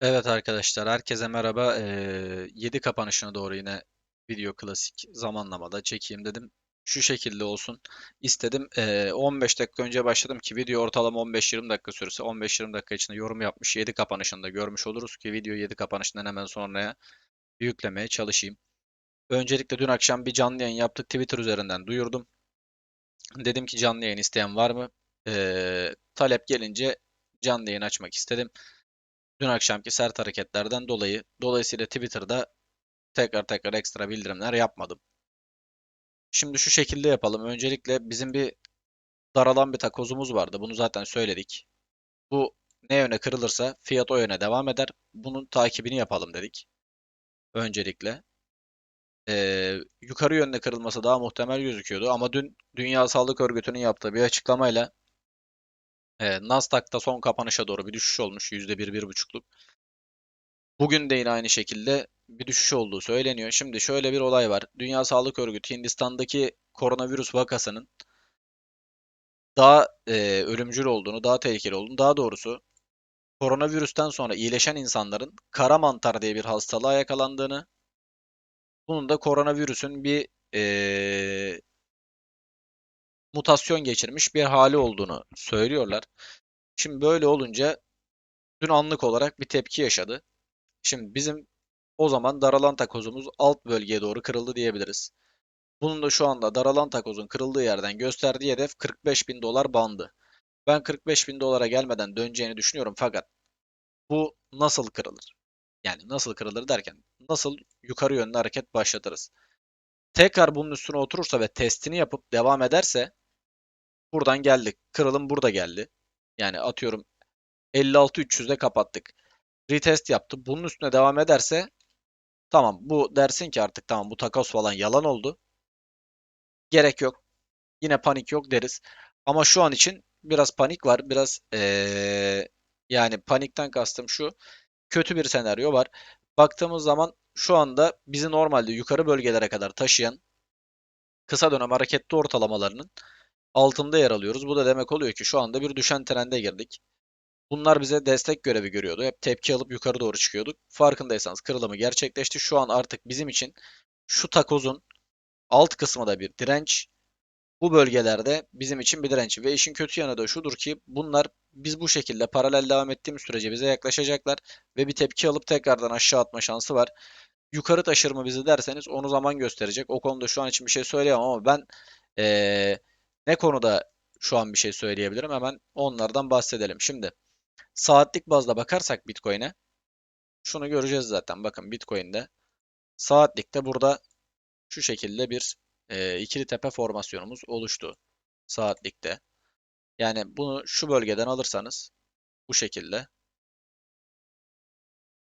Evet arkadaşlar, herkese merhaba. Ee, 7 kapanışına doğru yine video klasik zamanlamada çekeyim dedim. Şu şekilde olsun istedim. Ee, 15 dakika önce başladım ki video ortalama 15-20 dakika sürse 15-20 dakika içinde yorum yapmış 7 kapanışında görmüş oluruz ki video 7 kapanışından hemen sonraya yüklemeye çalışayım. Öncelikle dün akşam bir canlı yayın yaptık Twitter üzerinden duyurdum. Dedim ki canlı yayın isteyen var mı? Ee, talep gelince canlı yayın açmak istedim dün akşamki sert hareketlerden dolayı. Dolayısıyla Twitter'da tekrar tekrar ekstra bildirimler yapmadım. Şimdi şu şekilde yapalım. Öncelikle bizim bir daralan bir takozumuz vardı. Bunu zaten söyledik. Bu ne yöne kırılırsa fiyat o yöne devam eder. Bunun takibini yapalım dedik. Öncelikle. Ee, yukarı yönde kırılması daha muhtemel gözüküyordu. Ama dün Dünya Sağlık Örgütü'nün yaptığı bir açıklamayla e, Nasdaq'ta son kapanışa doğru bir düşüş olmuş. %1-1,5'luk. Bugün de yine aynı şekilde bir düşüş olduğu söyleniyor. Şimdi şöyle bir olay var. Dünya Sağlık Örgütü Hindistan'daki koronavirüs vakasının daha e, ölümcül olduğunu, daha tehlikeli olduğunu, daha doğrusu koronavirüsten sonra iyileşen insanların kara mantar diye bir hastalığa yakalandığını, bunun da koronavirüsün bir e, mutasyon geçirmiş bir hali olduğunu söylüyorlar. Şimdi böyle olunca dün anlık olarak bir tepki yaşadı. Şimdi bizim o zaman daralan takozumuz alt bölgeye doğru kırıldı diyebiliriz. Bunun da şu anda daralan takozun kırıldığı yerden gösterdiği hedef 45 bin dolar bandı. Ben 45 bin dolara gelmeden döneceğini düşünüyorum fakat bu nasıl kırılır? Yani nasıl kırılır derken nasıl yukarı yönlü hareket başlatırız? Tekrar bunun üstüne oturursa ve testini yapıp devam ederse buradan geldik. Kırılım burada geldi. Yani atıyorum 56-300'de kapattık. Retest yaptı. Bunun üstüne devam ederse tamam bu dersin ki artık tamam bu takas falan yalan oldu. Gerek yok. Yine panik yok deriz. Ama şu an için biraz panik var. Biraz ee, yani panikten kastım şu. Kötü bir senaryo var. Baktığımız zaman şu anda bizi normalde yukarı bölgelere kadar taşıyan kısa dönem hareketli ortalamalarının altında yer alıyoruz. Bu da demek oluyor ki şu anda bir düşen trende girdik. Bunlar bize destek görevi görüyordu. Hep tepki alıp yukarı doğru çıkıyorduk. Farkındaysanız kırılımı gerçekleşti. Şu an artık bizim için şu takozun alt kısmı da bir direnç. Bu bölgelerde bizim için bir direnç. Ve işin kötü yanı da şudur ki bunlar biz bu şekilde paralel devam ettiğimiz sürece bize yaklaşacaklar ve bir tepki alıp tekrardan aşağı atma şansı var. Yukarı taşır mı bizi derseniz onu zaman gösterecek. O konuda şu an için bir şey söyleyemem ama ben ee, ne konuda şu an bir şey söyleyebilirim hemen onlardan bahsedelim. Şimdi saatlik bazda bakarsak Bitcoin'e şunu göreceğiz zaten. Bakın Bitcoin'de saatlikte burada şu şekilde bir e, ikili tepe formasyonumuz oluştu saatlikte. Yani bunu şu bölgeden alırsanız bu şekilde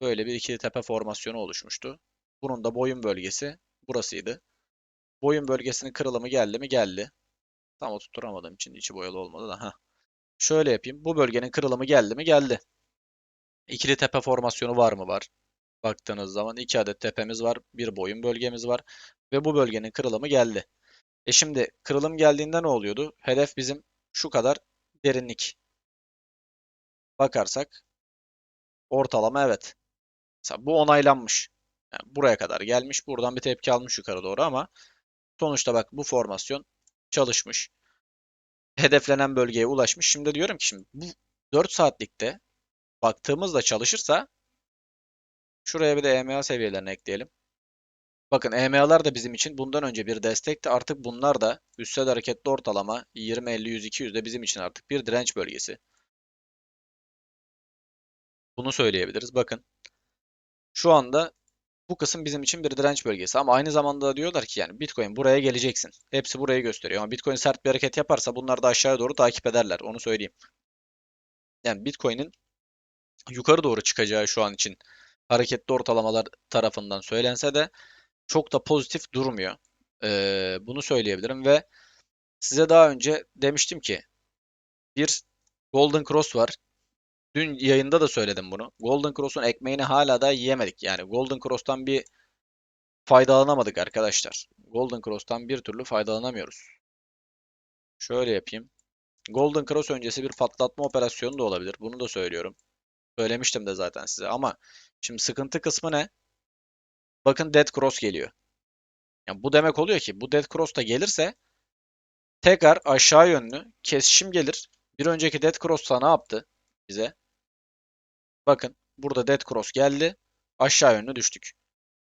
böyle bir ikili tepe formasyonu oluşmuştu. Bunun da boyun bölgesi burasıydı. Boyun bölgesinin kırılımı geldi mi? Geldi. Tam oturturamadığım için içi boyalı olmadı da. Heh. Şöyle yapayım. Bu bölgenin kırılımı geldi mi? Geldi. İkili tepe formasyonu var mı? Var. Baktığınız zaman iki adet tepemiz var. Bir boyun bölgemiz var. Ve bu bölgenin kırılımı geldi. E şimdi kırılım geldiğinde ne oluyordu? Hedef bizim şu kadar derinlik. Bakarsak ortalama evet. Mesela bu onaylanmış. Yani buraya kadar gelmiş. Buradan bir tepki almış yukarı doğru ama sonuçta bak bu formasyon çalışmış. Hedeflenen bölgeye ulaşmış. Şimdi diyorum ki şimdi bu 4 saatlikte baktığımızda çalışırsa şuraya bir de EMA seviyelerini ekleyelim. Bakın EMA'lar da bizim için bundan önce bir destekti. Artık bunlar da üstsel hareketli ortalama 20, 50, 100, 200 de bizim için artık bir direnç bölgesi. Bunu söyleyebiliriz. Bakın şu anda bu kısım bizim için bir direnç bölgesi ama aynı zamanda da diyorlar ki yani Bitcoin buraya geleceksin. Hepsi burayı gösteriyor ama Bitcoin sert bir hareket yaparsa bunlar da aşağıya doğru takip ederler. Onu söyleyeyim. Yani Bitcoin'in yukarı doğru çıkacağı şu an için hareketli ortalamalar tarafından söylense de çok da pozitif durmuyor. Ee, bunu söyleyebilirim ve size daha önce demiştim ki bir Golden Cross var. Dün yayında da söyledim bunu. Golden Cross'un ekmeğini hala da yiyemedik. Yani Golden Cross'tan bir faydalanamadık arkadaşlar. Golden Cross'tan bir türlü faydalanamıyoruz. Şöyle yapayım. Golden Cross öncesi bir patlatma operasyonu da olabilir. Bunu da söylüyorum. Söylemiştim de zaten size ama şimdi sıkıntı kısmı ne? Bakın Dead Cross geliyor. Yani bu demek oluyor ki bu Dead Cross da gelirse tekrar aşağı yönlü kesişim gelir. Bir önceki Dead Cross da ne yaptı bize? Bakın burada Dead Cross geldi. Aşağı yönlü düştük.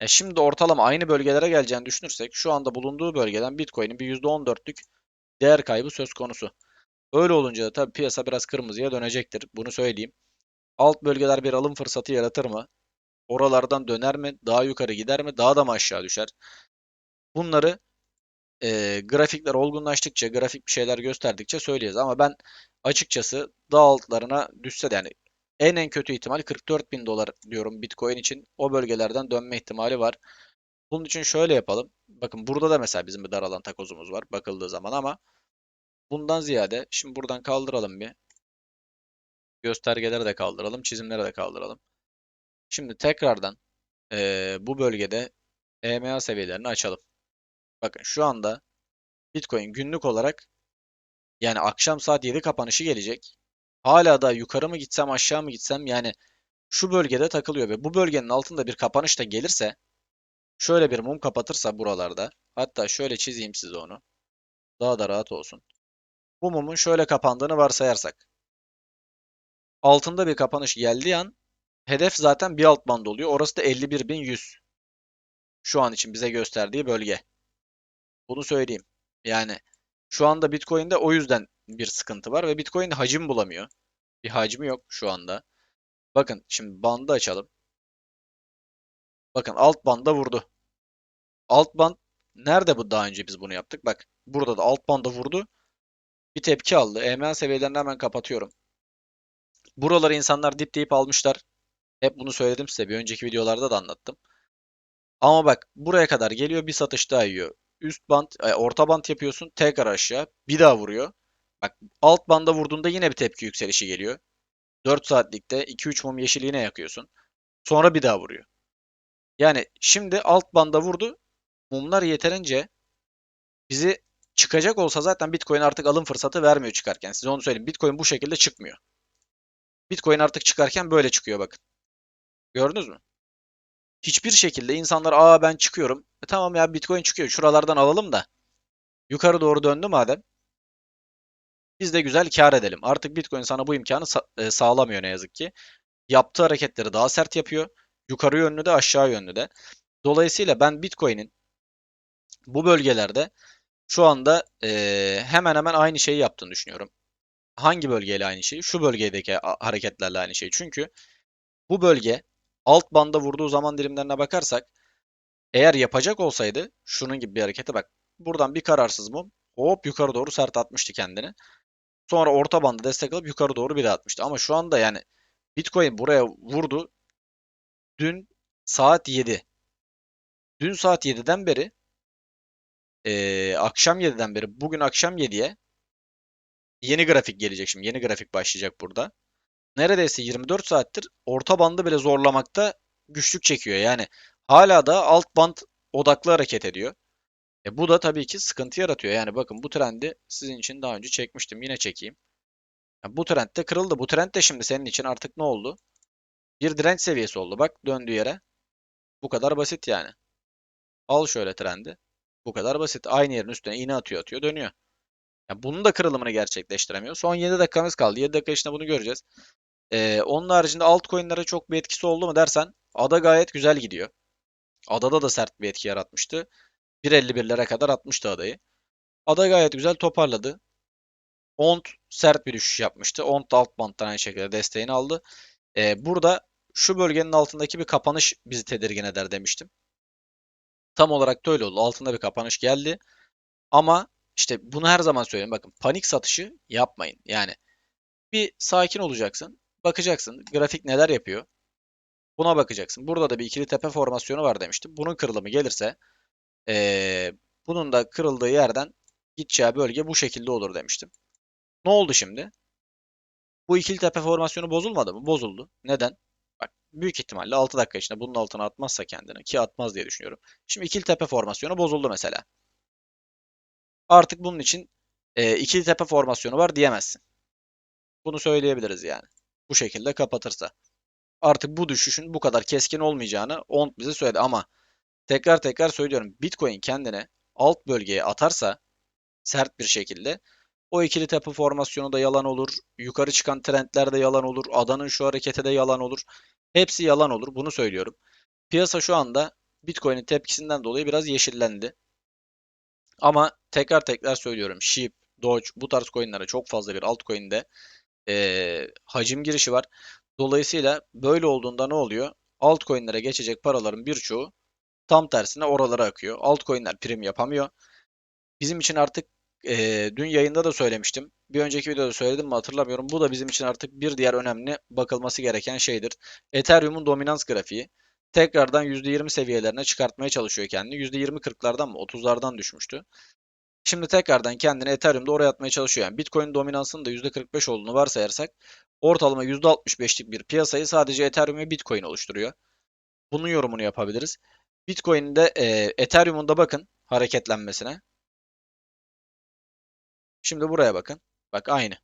E şimdi ortalama aynı bölgelere geleceğini düşünürsek şu anda bulunduğu bölgeden Bitcoin'in bir %14'lük değer kaybı söz konusu. Öyle olunca da tabii piyasa biraz kırmızıya dönecektir. Bunu söyleyeyim. Alt bölgeler bir alım fırsatı yaratır mı? Oralardan döner mi? Daha yukarı gider mi? Daha da mı aşağı düşer? Bunları e, grafikler olgunlaştıkça, grafik bir şeyler gösterdikçe söyleyeceğiz. Ama ben açıkçası daha altlarına düşse de yani en en kötü ihtimal 44 bin dolar diyorum Bitcoin için. O bölgelerden dönme ihtimali var. Bunun için şöyle yapalım. Bakın burada da mesela bizim bir daralan takozumuz var bakıldığı zaman ama bundan ziyade şimdi buradan kaldıralım bir. Göstergeleri de kaldıralım, çizimleri de kaldıralım. Şimdi tekrardan eee, bu bölgede EMA seviyelerini açalım. Bakın şu anda Bitcoin günlük olarak yani akşam saat 7 kapanışı gelecek. Hala da yukarı mı gitsem aşağı mı gitsem yani şu bölgede takılıyor ve bu bölgenin altında bir kapanış da gelirse şöyle bir mum kapatırsa buralarda hatta şöyle çizeyim size onu daha da rahat olsun. Bu mumun şöyle kapandığını varsayarsak altında bir kapanış geldiği an hedef zaten bir alt band oluyor. Orası da 51.100. Şu an için bize gösterdiği bölge. Bunu söyleyeyim. Yani şu anda Bitcoin'de o yüzden bir sıkıntı var ve Bitcoin hacim bulamıyor. Bir hacmi yok şu anda. Bakın şimdi bandı açalım. Bakın alt banda vurdu. Alt band nerede bu daha önce biz bunu yaptık? Bak burada da alt banda vurdu. Bir tepki aldı. EMA seviyelerini hemen kapatıyorum. Buraları insanlar dip deyip almışlar. Hep bunu söyledim size. Bir önceki videolarda da anlattım. Ama bak buraya kadar geliyor bir satış daha yiyor. Üst band, e, orta band yapıyorsun tekrar aşağı bir daha vuruyor. Bak alt banda vurduğunda yine bir tepki yükselişi geliyor. 4 saatlikte 2-3 mum yeşil yakıyorsun. Sonra bir daha vuruyor. Yani şimdi alt banda vurdu. Mumlar yeterince bizi çıkacak olsa zaten Bitcoin artık alım fırsatı vermiyor çıkarken. Size onu söyleyeyim. Bitcoin bu şekilde çıkmıyor. Bitcoin artık çıkarken böyle çıkıyor bakın. Gördünüz mü? Hiçbir şekilde insanlar aa ben çıkıyorum. E tamam ya Bitcoin çıkıyor. Şuralardan alalım da. Yukarı doğru döndü madem. Biz de güzel kar edelim. Artık Bitcoin sana bu imkanı e, sağlamıyor ne yazık ki. Yaptığı hareketleri daha sert yapıyor. Yukarı yönlü de aşağı yönlü de. Dolayısıyla ben Bitcoin'in bu bölgelerde şu anda e, hemen hemen aynı şeyi yaptığını düşünüyorum. Hangi bölgeyle aynı şeyi? Şu bölgedeki hareketlerle aynı şey. Çünkü bu bölge alt banda vurduğu zaman dilimlerine bakarsak eğer yapacak olsaydı şunun gibi bir harekete bak. Buradan bir kararsız mum hop yukarı doğru sert atmıştı kendini. Sonra orta bandı destek alıp yukarı doğru bir daha atmıştı. Ama şu anda yani Bitcoin buraya vurdu. Dün saat 7. Dün saat 7'den beri eee, akşam 7'den beri bugün akşam 7'ye yeni grafik gelecek şimdi. Yeni grafik başlayacak burada. Neredeyse 24 saattir orta bandı bile zorlamakta güçlük çekiyor. Yani hala da alt band odaklı hareket ediyor. E bu da tabii ki sıkıntı yaratıyor. Yani bakın bu trendi sizin için daha önce çekmiştim. Yine çekeyim. Ya bu trend de kırıldı. Bu trend de şimdi senin için artık ne oldu? Bir direnç seviyesi oldu. Bak döndüğü yere. Bu kadar basit yani. Al şöyle trendi. Bu kadar basit. Aynı yerin üstüne iğne atıyor atıyor dönüyor. Ya bunun da kırılımını gerçekleştiremiyor. Son 7 dakikamız kaldı. 7 dakika içinde bunu göreceğiz. Ee, onun haricinde altcoin'lere çok bir etkisi oldu mu dersen ADA gayet güzel gidiyor. ADA'da da sert bir etki yaratmıştı. 1.51'lere kadar atmıştı ADA'yı. ADA gayet güzel toparladı. ONT sert bir düşüş yapmıştı. ONT alt banttan aynı şekilde desteğini aldı. Ee, burada şu bölgenin altındaki bir kapanış bizi tedirgin eder demiştim. Tam olarak da öyle oldu. Altında bir kapanış geldi. Ama işte bunu her zaman söylüyorum. Bakın panik satışı yapmayın. Yani bir sakin olacaksın. Bakacaksın grafik neler yapıyor. Buna bakacaksın. Burada da bir ikili tepe formasyonu var demiştim. Bunun kırılımı gelirse ee, bunun da kırıldığı yerden gideceği bölge bu şekilde olur demiştim. Ne oldu şimdi? Bu ikili tepe formasyonu bozulmadı mı? Bozuldu. Neden? Bak büyük ihtimalle 6 dakika içinde bunun altına atmazsa kendini ki atmaz diye düşünüyorum. Şimdi ikili tepe formasyonu bozuldu mesela. Artık bunun için e, ikili tepe formasyonu var diyemezsin. Bunu söyleyebiliriz yani. Bu şekilde kapatırsa. artık bu düşüşün bu kadar keskin olmayacağını ONT bize söyledi ama tekrar tekrar söylüyorum Bitcoin kendine alt bölgeye atarsa sert bir şekilde o ikili tepe formasyonu da yalan olur. Yukarı çıkan trendler de yalan olur. Adanın şu hareketi de yalan olur. Hepsi yalan olur. Bunu söylüyorum. Piyasa şu anda Bitcoin'in tepkisinden dolayı biraz yeşillendi. Ama tekrar tekrar söylüyorum. SHIB, Doge bu tarz coinlere çok fazla bir altcoin'de e, hacim girişi var. Dolayısıyla böyle olduğunda ne oluyor? Altcoin'lere geçecek paraların birçoğu tam tersine oralara akıyor. Altcoin'ler prim yapamıyor. Bizim için artık e, dün yayında da söylemiştim. Bir önceki videoda söyledim mi hatırlamıyorum. Bu da bizim için artık bir diğer önemli bakılması gereken şeydir. Ethereum'un dominans grafiği tekrardan %20 seviyelerine çıkartmaya çalışıyor kendini. %20 40'lardan mı 30'lardan düşmüştü. Şimdi tekrardan kendini Ethereum'da oraya atmaya çalışıyor. Yani Bitcoin dominansının da %45 olduğunu varsayarsak ortalama %65'lik bir piyasayı sadece Ethereum ve Bitcoin oluşturuyor. Bunun yorumunu yapabiliriz. Bitcoin'de e, Ethereum'un da bakın hareketlenmesine. Şimdi buraya bakın. Bak aynı.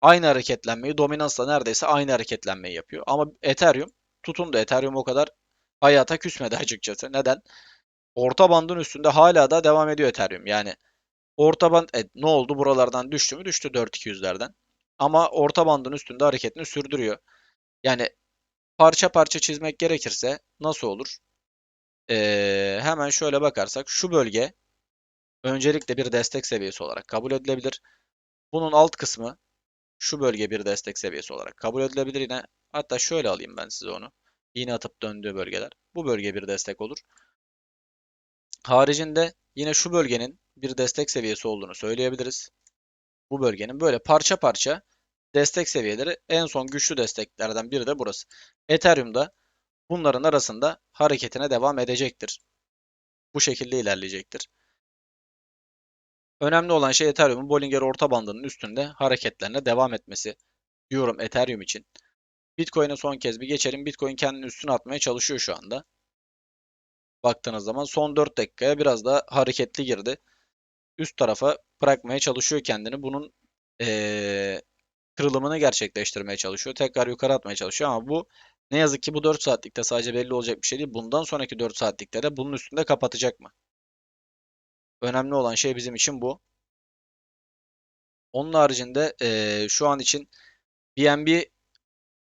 Aynı hareketlenmeyi dominansla neredeyse aynı hareketlenmeyi yapıyor. Ama Ethereum tutundu. Ethereum o kadar hayata küsmedi açıkçası. Neden? Orta bandın üstünde hala da devam ediyor Ethereum. Yani orta band e, ne oldu? Buralardan düştü mü? Düştü 4200'lerden. Ama orta bandın üstünde hareketini sürdürüyor. Yani parça parça çizmek gerekirse nasıl olur? Ee, hemen şöyle bakarsak şu bölge öncelikle bir destek seviyesi olarak kabul edilebilir. Bunun alt kısmı şu bölge bir destek seviyesi olarak kabul edilebilir yine. Hatta şöyle alayım ben size onu. İğne atıp döndüğü bölgeler. Bu bölge bir destek olur. Haricinde yine şu bölgenin bir destek seviyesi olduğunu söyleyebiliriz. Bu bölgenin böyle parça parça destek seviyeleri en son güçlü desteklerden biri de burası. Ethereum'da bunların arasında hareketine devam edecektir. Bu şekilde ilerleyecektir. Önemli olan şey Ethereum'un Bollinger orta bandının üstünde hareketlerine devam etmesi diyorum Ethereum için. Bitcoin'e son kez bir geçelim. Bitcoin kendini üstüne atmaya çalışıyor şu anda. Baktığınız zaman son 4 dakikaya biraz daha hareketli girdi. Üst tarafa bırakmaya çalışıyor kendini. Bunun ee, kırılımını gerçekleştirmeye çalışıyor. Tekrar yukarı atmaya çalışıyor ama bu ne yazık ki bu 4 saatlikte sadece belli olacak bir şey değil. Bundan sonraki 4 saatlikte de bunun üstünde kapatacak mı? Önemli olan şey bizim için bu. Onun haricinde e, şu an için BNB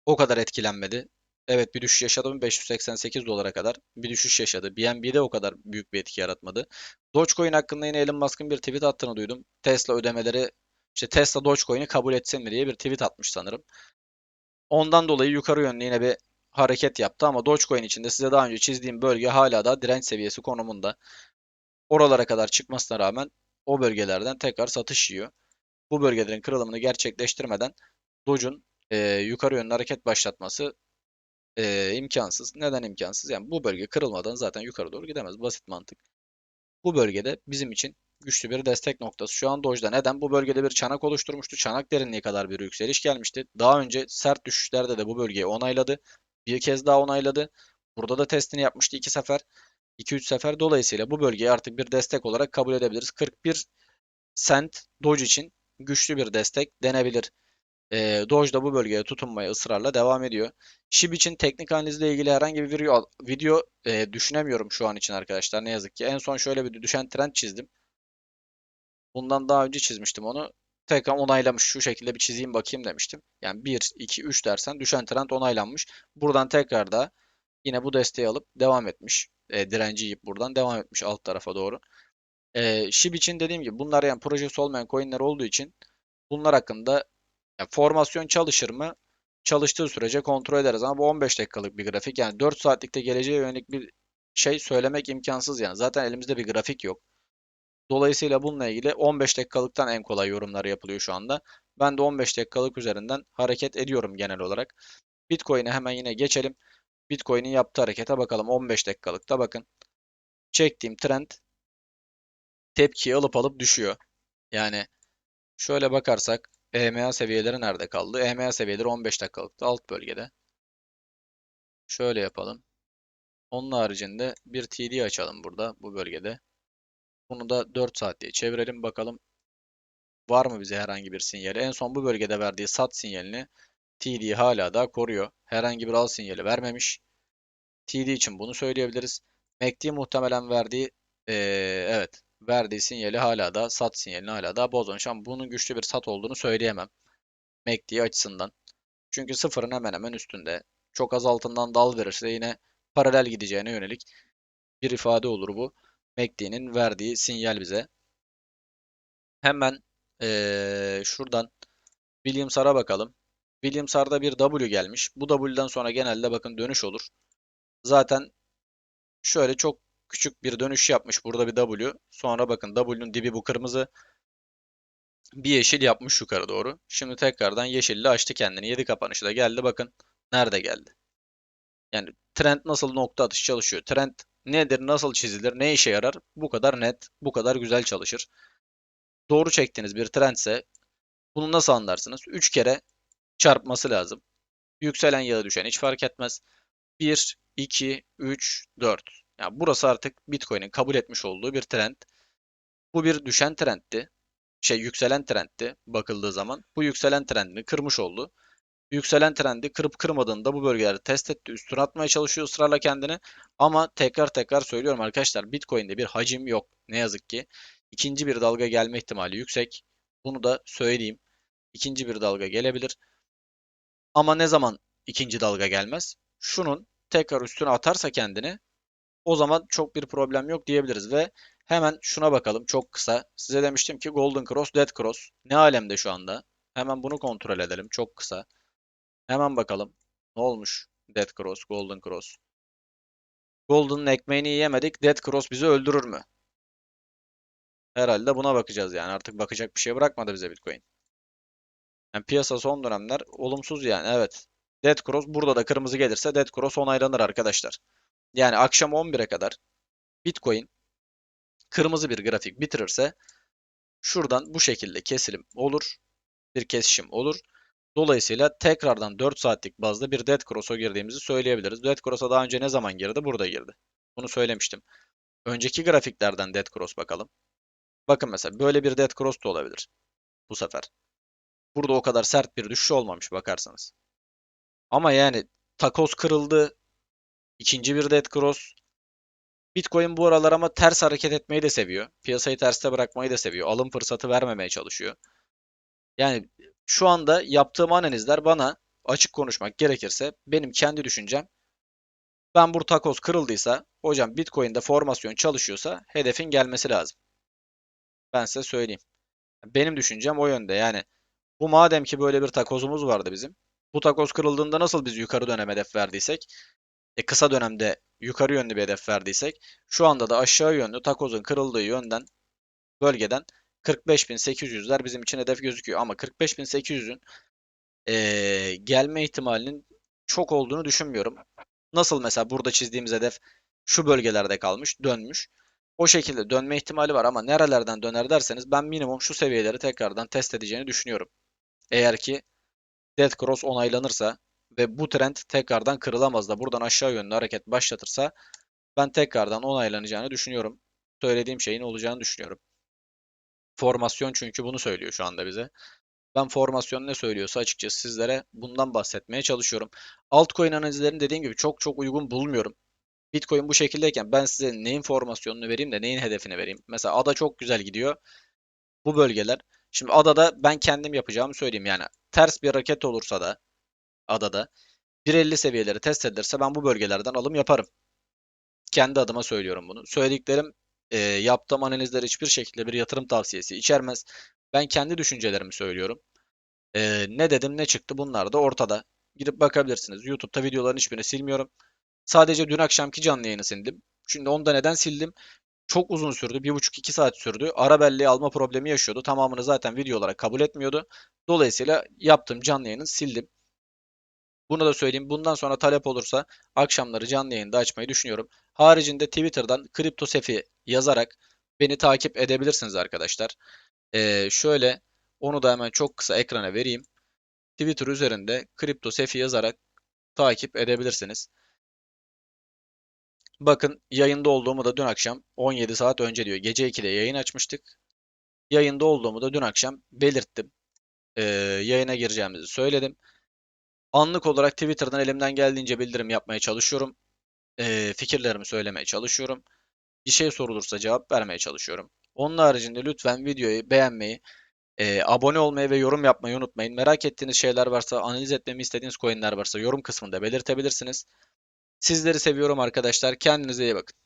o kadar etkilenmedi. Evet bir düşüş yaşadı mı 588 dolara kadar bir düşüş yaşadı. BNB'de o kadar büyük bir etki yaratmadı. Dogecoin hakkında yine Elon Musk'ın bir tweet attığını duydum. Tesla ödemeleri işte Tesla Dogecoin'i kabul etsin mi diye bir tweet atmış sanırım. Ondan dolayı yukarı yönlü yine bir hareket yaptı ama Dogecoin içinde size daha önce çizdiğim bölge hala da direnç seviyesi konumunda. Oralara kadar çıkmasına rağmen o bölgelerden tekrar satış yiyor. Bu bölgelerin kırılımını gerçekleştirmeden Doge'un e, yukarı yönlü hareket başlatması e, imkansız. Neden imkansız? Yani bu bölge kırılmadan zaten yukarı doğru gidemez. Basit mantık. Bu bölgede bizim için güçlü bir destek noktası. Şu an Doge'da neden? Bu bölgede bir çanak oluşturmuştu. Çanak derinliği kadar bir yükseliş gelmişti. Daha önce sert düşüşlerde de bu bölgeyi onayladı. Bir kez daha onayladı. Burada da testini yapmıştı iki sefer. 2-3 sefer. Dolayısıyla bu bölgeyi artık bir destek olarak kabul edebiliriz. 41 cent Doge için güçlü bir destek denebilir. E, Doge da bu bölgeye tutunmaya ısrarla devam ediyor. SHIB için teknik analizle ilgili herhangi bir video, video e, düşünemiyorum şu an için arkadaşlar. Ne yazık ki. En son şöyle bir düşen trend çizdim. Bundan daha önce çizmiştim onu. Tekrar onaylamış. Şu şekilde bir çizeyim bakayım demiştim. Yani 1, 2, 3 dersen düşen trend onaylanmış. Buradan tekrar da yine bu desteği alıp devam etmiş. E, direnci yiyip buradan devam etmiş alt tarafa doğru. E, SHIB için dediğim gibi bunlar yani projesi olmayan coinler olduğu için bunlar hakkında yani formasyon çalışır mı? Çalıştığı sürece kontrol ederiz ama bu 15 dakikalık bir grafik. Yani 4 saatlikte geleceğe yönelik bir şey söylemek imkansız yani. Zaten elimizde bir grafik yok. Dolayısıyla bununla ilgili 15 dakikalıktan en kolay yorumlar yapılıyor şu anda. Ben de 15 dakikalık üzerinden hareket ediyorum genel olarak. Bitcoin'e hemen yine geçelim. Bitcoin'in yaptığı harekete bakalım. 15 dakikalıkta bakın. Çektiğim trend tepkiyi alıp alıp düşüyor. Yani şöyle bakarsak EMA seviyeleri nerede kaldı? EMA seviyeleri 15 dakikalıkta alt bölgede. Şöyle yapalım. Onun haricinde bir TD açalım burada bu bölgede. Bunu da 4 saat diye çevirelim bakalım. Var mı bize herhangi bir sinyali? En son bu bölgede verdiği sat sinyalini TD'yi hala da koruyor. Herhangi bir al sinyali vermemiş. TD için bunu söyleyebiliriz. MACD muhtemelen verdiği eee, evet verdiği sinyali hala da sat sinyalini hala da bozmamış ama bunun güçlü bir sat olduğunu söyleyemem. MACD açısından. Çünkü sıfırın hemen hemen üstünde. Çok az altından dal verirse yine paralel gideceğine yönelik bir ifade olur bu. MACD'nin verdiği sinyal bize. Hemen eee, şuradan Williamsar'a bakalım. Williamsar'da bir W gelmiş. Bu W'den sonra genelde bakın dönüş olur. Zaten şöyle çok küçük bir dönüş yapmış burada bir W. Sonra bakın W'nun dibi bu kırmızı. Bir yeşil yapmış yukarı doğru. Şimdi tekrardan yeşilli açtı kendini. 7 kapanışı da geldi. Bakın nerede geldi. Yani trend nasıl nokta atış çalışıyor? Trend nedir? Nasıl çizilir? Ne işe yarar? Bu kadar net, bu kadar güzel çalışır. Doğru çektiğiniz bir trendse bunu nasıl anlarsınız? 3 kere çarpması lazım. Yükselen ya da düşen hiç fark etmez. 1, 2, 3, 4. Yani burası artık Bitcoin'in kabul etmiş olduğu bir trend. Bu bir düşen trendti. Şey yükselen trendti bakıldığı zaman. Bu yükselen trendini kırmış oldu. Yükselen trendi kırıp kırmadığında bu bölgeleri test etti. Üstüne atmaya çalışıyor ısrarla kendini. Ama tekrar tekrar söylüyorum arkadaşlar Bitcoin'de bir hacim yok. Ne yazık ki. İkinci bir dalga gelme ihtimali yüksek. Bunu da söyleyeyim. İkinci bir dalga gelebilir. Ama ne zaman ikinci dalga gelmez? Şunun tekrar üstüne atarsa kendini o zaman çok bir problem yok diyebiliriz ve hemen şuna bakalım çok kısa. Size demiştim ki Golden Cross, Dead Cross ne alemde şu anda? Hemen bunu kontrol edelim çok kısa. Hemen bakalım ne olmuş Dead Cross, Golden Cross. Golden'ın ekmeğini yiyemedik. Dead Cross bizi öldürür mü? Herhalde buna bakacağız yani. Artık bakacak bir şey bırakmadı bize Bitcoin. Yani piyasa son dönemler olumsuz yani. Evet. Dead Cross burada da kırmızı gelirse Dead Cross onaylanır arkadaşlar. Yani akşam 11'e kadar Bitcoin kırmızı bir grafik bitirirse şuradan bu şekilde kesilim olur. Bir kesişim olur. Dolayısıyla tekrardan 4 saatlik bazda bir Dead Cross'a girdiğimizi söyleyebiliriz. Dead Cross'a daha önce ne zaman girdi? Burada girdi. Bunu söylemiştim. Önceki grafiklerden Dead Cross bakalım. Bakın mesela böyle bir Dead Cross da olabilir. Bu sefer. Burada o kadar sert bir düşüş olmamış bakarsanız. Ama yani takoz kırıldı. İkinci bir Dead Cross. Bitcoin bu aralar ama ters hareket etmeyi de seviyor. Piyasayı terste bırakmayı da seviyor. Alım fırsatı vermemeye çalışıyor. Yani şu anda yaptığım analizler bana açık konuşmak gerekirse benim kendi düşüncem ben bu takoz kırıldıysa hocam Bitcoin'de formasyon çalışıyorsa hedefin gelmesi lazım. Ben size söyleyeyim. Benim düşüncem o yönde. Yani bu madem ki böyle bir takozumuz vardı bizim. Bu takoz kırıldığında nasıl biz yukarı dönem hedef verdiysek, e kısa dönemde yukarı yönlü bir hedef verdiysek, şu anda da aşağı yönlü takozun kırıldığı yönden, bölgeden 45.800'ler bizim için hedef gözüküyor. Ama 45.800'ün e, gelme ihtimalinin çok olduğunu düşünmüyorum. Nasıl mesela burada çizdiğimiz hedef şu bölgelerde kalmış, dönmüş. O şekilde dönme ihtimali var ama nerelerden döner derseniz ben minimum şu seviyeleri tekrardan test edeceğini düşünüyorum. Eğer ki Dead Cross onaylanırsa ve bu trend tekrardan kırılamaz da buradan aşağı yönlü hareket başlatırsa ben tekrardan onaylanacağını düşünüyorum. Söylediğim şeyin olacağını düşünüyorum. Formasyon çünkü bunu söylüyor şu anda bize. Ben formasyon ne söylüyorsa açıkçası sizlere bundan bahsetmeye çalışıyorum. Altcoin analizlerini dediğim gibi çok çok uygun bulmuyorum. Bitcoin bu şekildeyken ben size neyin formasyonunu vereyim de neyin hedefini vereyim. Mesela ADA çok güzel gidiyor. Bu bölgeler. Şimdi ADA'da ben kendim yapacağımı söyleyeyim. Yani ters bir hareket olursa da ADA'da 1.50 seviyeleri test edilirse ben bu bölgelerden alım yaparım. Kendi adıma söylüyorum bunu. Söylediklerim e, yaptığım analizler hiçbir şekilde bir yatırım tavsiyesi içermez. Ben kendi düşüncelerimi söylüyorum. E, ne dedim ne çıktı bunlar da ortada. Gidip bakabilirsiniz. YouTube'da videoların hiçbirini silmiyorum. Sadece dün akşamki canlı yayını sildim. Şimdi onda neden sildim? Çok uzun sürdü. 1,5-2 saat sürdü. Ara belleği alma problemi yaşıyordu. Tamamını zaten video olarak kabul etmiyordu. Dolayısıyla yaptığım canlı yayını sildim. Bunu da söyleyeyim. Bundan sonra talep olursa akşamları canlı yayında açmayı düşünüyorum. Haricinde Twitter'dan KriptoSefi yazarak beni takip edebilirsiniz arkadaşlar. Ee, şöyle onu da hemen çok kısa ekrana vereyim. Twitter üzerinde KriptoSefi yazarak takip edebilirsiniz. Bakın yayında olduğumu da dün akşam 17 saat önce diyor. Gece 2'de yayın açmıştık. Yayında olduğumu da dün akşam belirttim. Ee, yayına gireceğimizi söyledim. Anlık olarak Twitter'dan elimden geldiğince bildirim yapmaya çalışıyorum. Ee, fikirlerimi söylemeye çalışıyorum. Bir şey sorulursa cevap vermeye çalışıyorum. Onun haricinde lütfen videoyu beğenmeyi, e, abone olmayı ve yorum yapmayı unutmayın. Merak ettiğiniz şeyler varsa, analiz etmemi istediğiniz coinler varsa yorum kısmında belirtebilirsiniz. Sizleri seviyorum arkadaşlar. Kendinize iyi bakın.